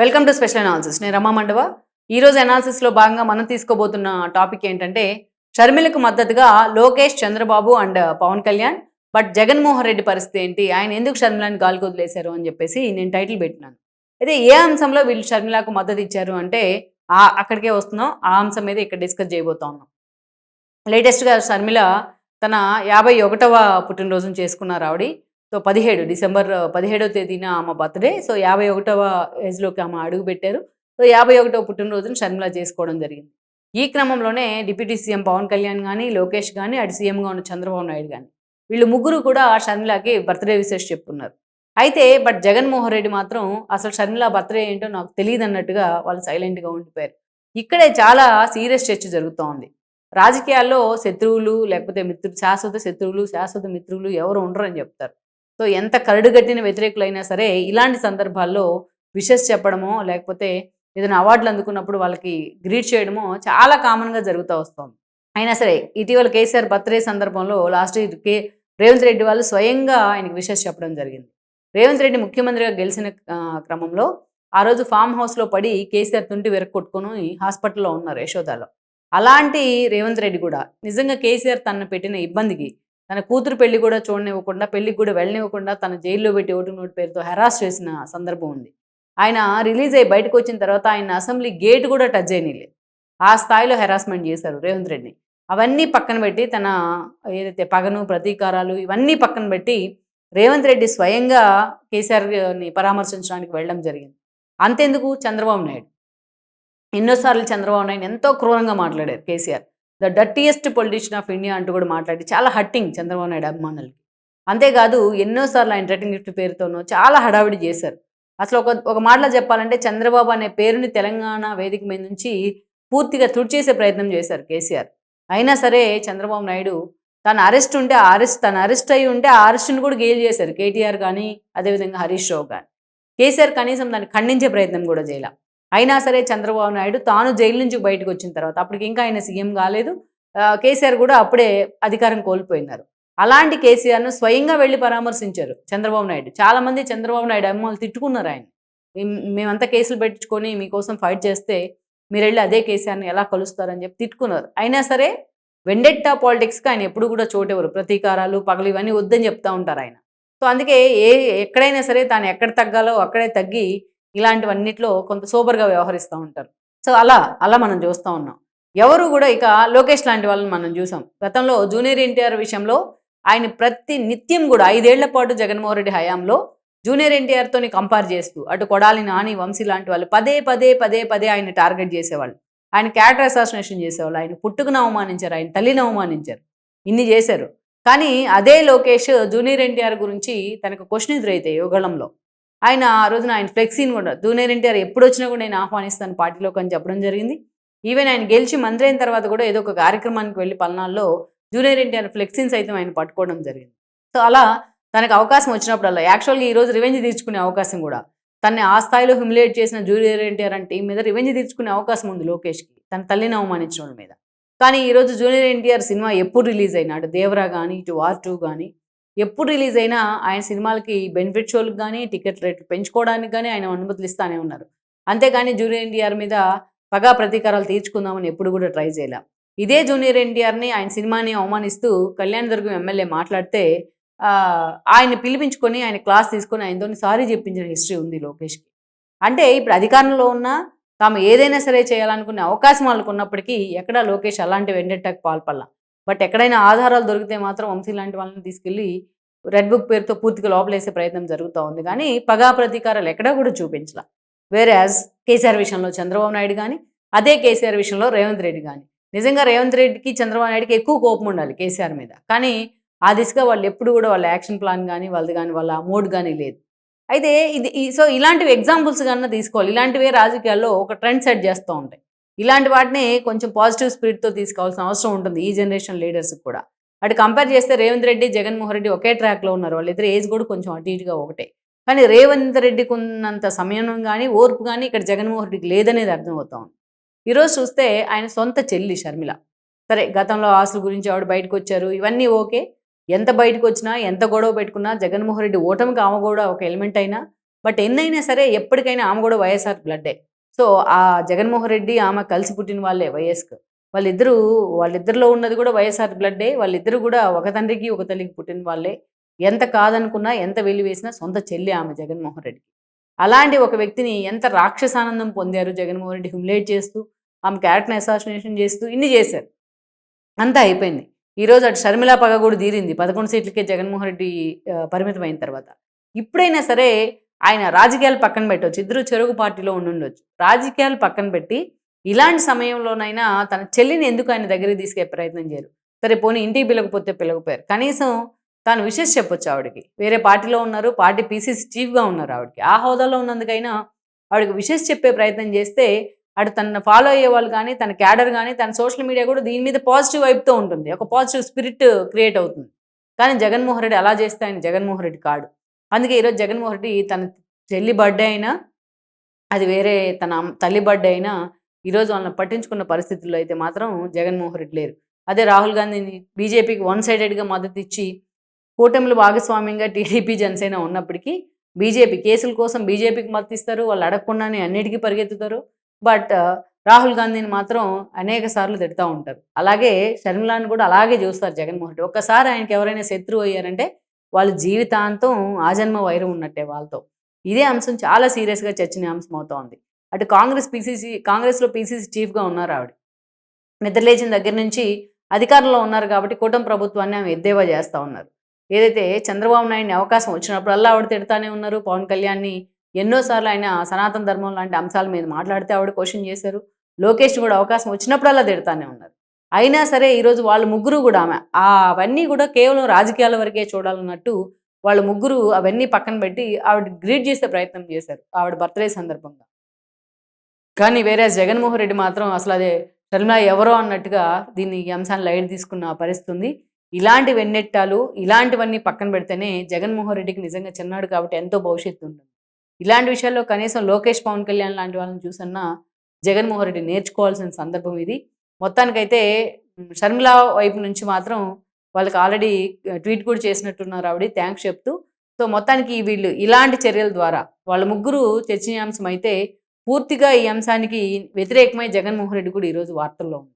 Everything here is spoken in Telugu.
వెల్కమ్ టు స్పెషల్ అనాలిసిస్ నేను రమా మండవ. ఈ రోజు భాగంగా మనం తీసుకోబోతున్న టాపిక్ ఏంటంటే షర్మిలకు మద్దతుగా Lokesh Chandrababu and uh, Pawan Kalyan but Jaganmohan Reddy పరిస్థితి ఏంటి? ఆయన ఎందుకు షర్మిలని గాలికి వదిలేశారు అని చెప్పేసి నేను టైటిల్ పెట్టినాను. అయితే ఏ అంశంలో వీళ్ళు షర్మిలకు మద్దతు ఇచ్చారు అంటే ఆ అక్కడికే వస్తున్నాం. ఆ అంశం మీద ఇక్కడ డిస్కస్ చేయబోతా ఉన్నాం. లేటెస్ట్గా షర్మిల తన యాభై ఒకటవ పుట్టినరోజును చేసుకున్నారు ఆవిడ. సో పదిహేడు డిసెంబర్ పదిహేడవ తేదీన ఆమె బర్త్డే. సో యాభై ఒకటవ ఏజ్లోకి ఆమె అడుగు పెట్టారు సో యాభై ఒకటవ పుట్టినరోజును షర్మిల చేసుకోవడం జరిగింది. ఈ క్రమంలోనే డిప్యూటీ సీఎం పవన్ కళ్యాణ్ కానీ లోకేష్ కానీ అటు సీఎంగా ఉన్న చంద్రబాబు నాయుడు కానీ వీళ్ళు ముగ్గురు కూడా షర్మిలకి బర్త్డే విశేష చెప్పుకున్నారు అయితే బట్ జగన్మోహన్ రెడ్డి మాత్రం అసలు షర్మిల బర్త్డే ఏంటో నాకు తెలియదు అన్నట్టుగా వాళ్ళు సైలెంట్గా ఉండిపోయారు. ఇక్కడే చాలా సీరియస్ చర్చ జరుగుతూ ఉంది రాజకీయాల్లో శత్రువులు లేకపోతే మిత్రులు శాశ్వత శత్రువులు శాశ్వత మిత్రులు ఎవరు ఉండరని చెప్తారు. సో ఎంత కరడుగట్టిన వ్యతిరేకులైనా సరే ఇలాంటి సందర్భాల్లో విషెస్ చెప్పడమో లేకపోతే ఏదైనా అవార్డులు అందుకున్నప్పుడు వాళ్ళకి గ్రీట్ చేయడమో చాలా కామన్గా జరుగుతూ వస్తుంది. అయినా సరే ఇటీవల కేసీఆర్ బర్త్డే సందర్భంలో లాస్ట్ ఇయర్ కే రేవంత్ రెడ్డి వాళ్ళు స్వయంగా ఆయనకి విషెస్ చెప్పడం జరిగింది. రేవంత్ రెడ్డి ముఖ్యమంత్రిగా గెలిచిన క్రమంలో ఆ రోజు ఫామ్ హౌస్లో పడి కేసీఆర్ తుంటి వెరక్కొట్టుకొని హాస్పిటల్లో ఉన్నారు యశోదాలో అలాంటి రేవంత్ రెడ్డి కూడా నిజంగా కేసీఆర్ తనను పెట్టిన ఇబ్బందికి తన కూతురు పెళ్ళి కూడా చూడనివ్వకుండా పెళ్ళికి కూడా వెళ్ళనివ్వకుండా తన జైల్లో పెట్టి ఓటు నోటు పేరుతో హెరాస్ చేసిన సందర్భం ఉంది. ఆయన రిలీజ్ అయ్యి బయటకు వచ్చిన తర్వాత ఆయన అసెంబ్లీ గేట్ కూడా టచ్ చేయనిలేదు ఆ స్థాయిలో హెరాస్మెంట్ చేశారు రేవంత్ రెడ్డిని. అవన్నీ పక్కన పెట్టి తన ఏదైతే పగను ప్రతీకారాలు ఇవన్నీ పక్కన పెట్టి రేవంత్ రెడ్డి స్వయంగా కేసీఆర్ని పరామర్శించడానికి వెళ్ళడం జరిగింది. అంతెందుకు? చంద్రబాబు నాయుడు. ఎన్నోసార్లు చంద్రబాబు నాయుడు ఎంతో క్రూరంగా మాట్లాడారు KCR. The dirtiest politician of India అంటూ కూడా మాట్లాడి చాలా హట్టింగ్ చంద్రబాబు నాయుడు అభిమానులకి. అంతేకాదు ఎన్నోసార్లు ఆయన రిటర్న్ గిఫ్ట్ పేరుతోనో చాలా హడావిడి చేశారు. అసలు ఒక ఒక మాటలో చెప్పాలంటే చంద్రబాబు అనే పేరుని తెలంగాణ వేదిక మీద నుంచి పూర్తిగా తుడిచేసే ప్రయత్నం చేశారు కేసీఆర్. అయినా సరే చంద్రబాబు నాయుడు తన అరెస్ట్ ఉంటే ఆ అరెస్ట్ తన అరెస్ట్ అయి ఉంటే ఆ అరెస్ట్ని కూడా గేల్ చేశారు. కేటీఆర్ కానీ అదేవిధంగా హరీష్ రావు కానీ కేసీఆర్ కనీసం దాన్ని ఖండించే ప్రయత్నం కూడా చేయాల. అయినా సరే చంద్రబాబు నాయుడు తాను జైలు నుంచి బయటకు వచ్చిన తర్వాత అప్పటికి ఇంకా ఆయన సీఎం కాలేదు. కేసీఆర్ కూడా అప్పుడే అధికారం కోల్పోయినారు. అలాంటి కేసీఆర్ను స్వయంగా వెళ్ళి పరామర్శించారు చంద్రబాబు నాయుడు. చాలా మంది చంద్రబాబు నాయుడు అభిమానులు తిట్టుకున్నారు ఆయన. మేమంతా కేసులు పెట్టించుకొని మీకోసం ఫైట్ చేస్తే మీరు వెళ్ళి అదే కేసీఆర్ని ఎలా కలుస్తారని చెప్పి తిట్టుకున్నారు. అయినా సరే వెండెట్టా పాలిటిక్స్కి ఆయన ఎప్పుడు కూడా చోటెవరు ప్రతీకారాలు పగలు ఇవన్నీ వద్దని చెప్తా ఉంటారు ఆయన. సో అందుకే ఏ ఎక్కడైనా సరే తాను ఎక్కడ తగ్గాలో అక్కడే తగ్గి ఇలాంటివన్నిట్లో కొంత సూపర్గా వ్యవహరిస్తూ ఉంటారు. సో అలా అలా మనం చూస్తూ ఉన్నాం. ఎవరు కూడా ఇక లోకేష్ లాంటి వాళ్ళని మనం చూసాం. గతంలో జూనియర్ ఎన్టీఆర్ విషయంలో ఆయన ప్రతి నిత్యం కూడా ఐదేళ్ళ పాటు జగన్మోహన్ రెడ్డి హయాంలో జూనియర్ ఎన్టీఆర్తోని కంపేర్ చేస్తూ అటు కొడాలి నాని వంశీ లాంటి వాళ్ళు పదే పదే పదే పదే ఆయన టార్గెట్ చేసేవాళ్ళు. ఆయన క్యారెక్టర్ అసాసినేషన్ చేసేవాళ్ళు. ఆయన పుట్టుకును అవమానించారు. ఆయన తల్లిని అవమానించారు. ఇన్ని చేశారు. కానీ అదే లోకేష్ జూనియర్ ఎన్టీఆర్ గురించి తనకు క్వశ్చన్ ఎదురైతే యుగళంలో ఆయన ఆ రోజున ఆయన ఫ్లెక్సీని కూడా జూనియర్ ఎన్టీఆర్ ఎప్పుడు వచ్చినా కూడా నేను ఆహ్వానిస్తాను పార్టీలోకి అని చెప్పడం జరిగింది. ఈవెన్ ఆయన గెలిచి మంత్రి అయిన తర్వాత కూడా ఏదో ఒక కార్యక్రమానికి వెళ్ళి పల్నాల్లో జూనియర్ ఎన్టీఆర్ ఫ్లెక్సీని సైతం ఆయన పట్టుకోవడం జరిగింది. సో అలా తనకు అవకాశం వచ్చినప్పుడల్లా యాక్చువల్గా ఈ రోజు రివెంజ్ తీర్చుకునే అవకాశం కూడా తన్ని ఆ స్థాయిలో హ్యూమిలేట్ చేసిన జూనియర్ ఎన్టీఆర్ అంటే టీం మీద రివెంజ్ తీర్చుకునే అవకాశం ఉంది లోకేష్కి తన తల్లిని అవమానించిన వాళ్ళ మీద. కానీ ఈరోజు జూనియర్ ఎన్టీఆర్ సినిమా ఎప్పుడు రిలీజ్ అయినా అటు దేవరా కానీ ఇటు వార్ టూ కానీ ఎప్పుడు రిలీజ్ అయినా ఆయన సినిమాలకి బెనిఫిట్ షోలకు కానీ టికెట్ రేట్లు పెంచుకోవడానికి కానీ ఆయన అనుమతులు ఇస్తానే ఉన్నారు. అంతేగాని జూనియర్ ఎన్టీఆర్ మీద పగా ప్రతీకారాలు తీర్చుకుందామని ఎప్పుడు కూడా ట్రై చేయలే. ఇదే జూనియర్ ఎన్టీఆర్ని ఆయన సినిమాని అవమానిస్తూ కళ్యాణ్ దుర్గం ఎమ్మెల్యే మాట్లాడితే ఆయన పిలిపించుకొని ఆయన క్లాస్ తీసుకొని ఆయనతో సారీ చెప్పించిన హిస్టరీ ఉంది లోకేష్కి. అంటే ఇప్పుడు అధికారంలో ఉన్నా తాము ఏదైనా సరే చేయాలనుకునే అవకాశం వాళ్ళకు ఉన్నప్పటికీ ఎక్కడా లోకేష్ అలాంటి వెండెట్టకు పాల్పడలా. బట్ ఎక్కడైనా ఆధారాలు దొరికితే మాత్రం వంశీ లాంటి వాళ్ళని తీసుకెళ్ళి రెడ్ బుక్ పేరుతో పూర్తిగా లోపలేసే ప్రయత్నం జరుగుతూ ఉంది. కానీ పగా ప్రతీకారాలు ఎక్కడా కూడా చూపించాల. వేరే యాజ్ కేసీఆర్ విషయంలో చంద్రబాబు నాయుడు కానీ అదే కేసీఆర్ విషయంలో రేవంత్ రెడ్డి కానీ నిజంగా రేవంత్ రెడ్డికి చంద్రబాబు నాయుడుకి ఎక్కువ కోపం ఉండాలి కేసీఆర్ మీద. కానీ ఆ దిశగా వాళ్ళు ఎప్పుడు కూడా వాళ్ళ యాక్షన్ ప్లాన్ కానీ వాళ్ళది కానీ వాళ్ళ మోడ్ కానీ లేదు. అయితే ఇది ఈ- సో ఇలాంటివి ఎగ్జాంపుల్స్ కన్నా తీసుకోవాలి. ఇలాంటివే రాజకీయాల్లో ఒక ట్రెండ్ సెట్ చేస్తూ ఉంటాయి. ఇలాంటి వాటిని కొంచెం పాజిటివ్ స్పిరిట్తో తీసుకోవాల్సిన అవసరం ఉంటుంది ఈ జనరేషన్ లీడర్స్ కూడా. అటు కంపేర్ చేస్తే రేవంత్ రెడ్డి జగన్మోహన్ రెడ్డి ఒకే ట్రాక్లో ఉన్నారు. వాళ్ళిద్దరు ఏజ్ కూడా కొంచెం అటు ఇటుగా ఒకటే. కానీ రేవంత్ రెడ్డికి ఉన్నంత సమయం కానీ ఓర్పు కానీ ఇక్కడ జగన్మోహన్ రెడ్డికి లేదనేది అర్థమవుతా ఉంది ఈరోజు చూస్తే ఆయన సొంత చెల్లి షర్మిల. సరే గతంలో ఆస్తుల గురించి ఆవిడ బయటకు వచ్చారు? ఇవన్నీ ఓకే. ఎంత బయటకు వచ్చినా ఎంత గొడవ పెట్టుకున్నా జగన్మోహన్ రెడ్డి ఓటమికి ఆమె కూడా ఒక ఎలిమెంట్ అయినా. బట్ ఎన్నైనా సరే ఎప్పటికైనా ఆమె కూడా వైఎస్ఆర్ బ్లడ్డే సో ఆ జగన్మోహన్ రెడ్డి ఆమె కలిసి పుట్టిన వాళ్ళే వైఎస్కు వాళ్ళిద్దరూ వాళ్ళిద్దరిలో ఉన్నది కూడా వైఎస్ఆర్ బ్లడ్డే వాళ్ళిద్దరు కూడా ఒక తండ్రికి ఒక తల్లికి పుట్టిన వాళ్ళే. ఎంత కాదనుకున్నా ఎంత వెలి వేసినా సొంత చెల్లి ఆమె జగన్మోహన్ రెడ్డి. అలాంటి ఒక వ్యక్తిని ఎంత రాక్షసానందం పొందారు జగన్మోహన్ రెడ్డి హ్యుమిలేట్ చేస్తూ ఆమె క్యారెక్టర్ అసాసినేషన్ చేస్తూ ఇన్ని చేశారు. అంతా అయిపోయింది. ఈరోజు అటు శర్మిలా పగ కూడా తీరింది. పదకొండు సీట్లకే జగన్మోహన్ రెడ్డి పరిమితం అయిన తర్వాత. ఇప్పుడైనా సరే ఆయన రాజకీయాలు పక్కన పెట్టవచ్చు ఇద్దరు చెరుకు పార్టీలో ఉండుండొచ్చు రాజకీయాలు పక్కన పెట్టి ఇలాంటి సమయంలోనైనా తన చెల్లిని ఎందుకు ఆయన దగ్గరికి తీసుకే ప్రయత్నం చేయరు. సరే పోనీ ఇంటికి పిలకపోతే పిలకపోయారు కనీసం తాను విషెస్ చెప్పొచ్చు ఆవిడకి. వేరే పార్టీలో ఉన్నారు. పార్టీ పీసీసీ చీఫ్గా ఉన్నారు ఆవిడకి. ఆ హోదాలో ఉన్నందుకైనా ఆవిడకి విషెస్ చెప్పే ప్రయత్నం చేస్తే అటు తనను ఫాలో అయ్యే వాళ్ళు కానీ తన క్యాడర్ కానీ తన సోషల్ మీడియా కూడా దీని మీద పాజిటివ్ వైపుతో ఉంటుంది. ఒక పాజిటివ్ స్పిరిట్ క్రియేట్ అవుతుంది. కానీ జగన్మోహన్ రెడ్డి అలా చేస్తే ఆయన జగన్మోహన్ రెడ్డి కాడు. అందుకే ఈరోజు జగన్మోహన్ రెడ్డి తన చెల్లి బర్త్డే అయినా అది వేరే తన తల్లి బర్త్డే అయినా ఈరోజు వాళ్ళని పట్టించుకున్న పరిస్థితుల్లో అయితే మాత్రం జగన్మోహన్ రెడ్డి లేరు. అదే రాహుల్ గాంధీని బీజేపీకి వన్ సైడెడ్గా మద్దతు ఇచ్చి కూటమిలో భాగస్వామ్యంగా టీడీపీ జనసేన ఉన్నప్పటికీ బీజేపీ కేసుల కోసం బీజేపీకి మద్దతు ఇస్తారు వాళ్ళు అడగకుండానే అన్నిటికీ పరిగెత్తుతారు. బట్ రాహుల్ గాంధీని మాత్రం అనేక సార్లు తిడతా ఉంటారు. అలాగే షర్మిలాని కూడా అలాగే చూస్తారు జగన్మోహన్ రెడ్డి. ఒక్కసారి ఆయనకి ఎవరైనా శత్రువు అయ్యారంటే వాళ్ళ జీవితాంతం ఆజన్మ వైరం ఉన్నట్టే వాళ్ళతో. ఇదే అంశం చాలా సీరియస్గా చర్చనీయాంశం అవుతోంది. అటు కాంగ్రెస్ పీసీసీ కాంగ్రెస్లో పీసీసీ చీఫ్గా ఉన్నారు ఆవిడ. నిద్రలేచిన దగ్గర నుంచి అధికారంలో ఉన్నారు కాబట్టి కూటమి ప్రభుత్వాన్ని ఆమె ఎద్దేవా చేస్తూ ఉన్నారు. ఏదైతే చంద్రబాబు నాయుడిని అవకాశం వచ్చినప్పుడల్లా ఆవిడ తిడతానే ఉన్నారు. పవన్ కళ్యాణ్ని ఎన్నోసార్లు ఆయన సనాతన ధర్మం లాంటి అంశాల మీద మాట్లాడితే ఆవిడ క్వశ్చన్ చేశారు. లోకేష్ కూడా అవకాశం వచ్చినప్పుడల్లా తిడతానే ఉన్నారు. అయినా సరే ఈరోజు వాళ్ళ ముగ్గురు కూడా ఆమె అవన్నీ కూడా కేవలం రాజకీయాల వరకే చూడాలన్నట్టు వాళ్ళ ముగ్గురు అవన్నీ పక్కన పెట్టి ఆవిడ గ్రీట్ చేసే ప్రయత్నం చేశారు ఆవిడ బర్త్డే సందర్భంగా. కానీ వేరే జగన్మోహన్ రెడ్డి మాత్రం అసలు అదే షర్మిల ఎవరో అన్నట్టుగా దీన్ని అంశాన్ని లైట్ తీసుకున్న పరిస్థితి ఉంది. ఇలాంటి వెన్నెట్టాలు ఇలాంటివన్నీ పక్కన పెడితేనే జగన్మోహన్ రెడ్డికి నిజంగా చిన్నాడు కాబట్టి ఎంతో భవిష్యత్తు ఉంటుంది. ఇలాంటి విషయాల్లో కనీసం లోకేష్ పవన్ కళ్యాణ్ లాంటి వాళ్ళని చూసన్నా జగన్మోహన్ రెడ్డి నేర్చుకోవాల్సిన సందర్భం ఇది. మొత్తానికైతే ఉమ్, షర్మిల వైపు నుంచి మాత్రం వాళ్ళకి ఆల్రెడీ ట్వీట్ కూడా చేసినట్టున్నారు ఆవిడ. థ్యాంక్స్ చెప్తూ. సో మొత్తానికి వీళ్ళు ఇలాంటి చర్యల ద్వారా వాళ్ళ ముగ్గురు చర్చనీయాంశం అయితే పూర్తిగా ఈ అంశానికి వ్యతిరేకమై జగన్మోహన్ రెడ్డి కూడా ఈరోజు వార్తల్లో ఉంది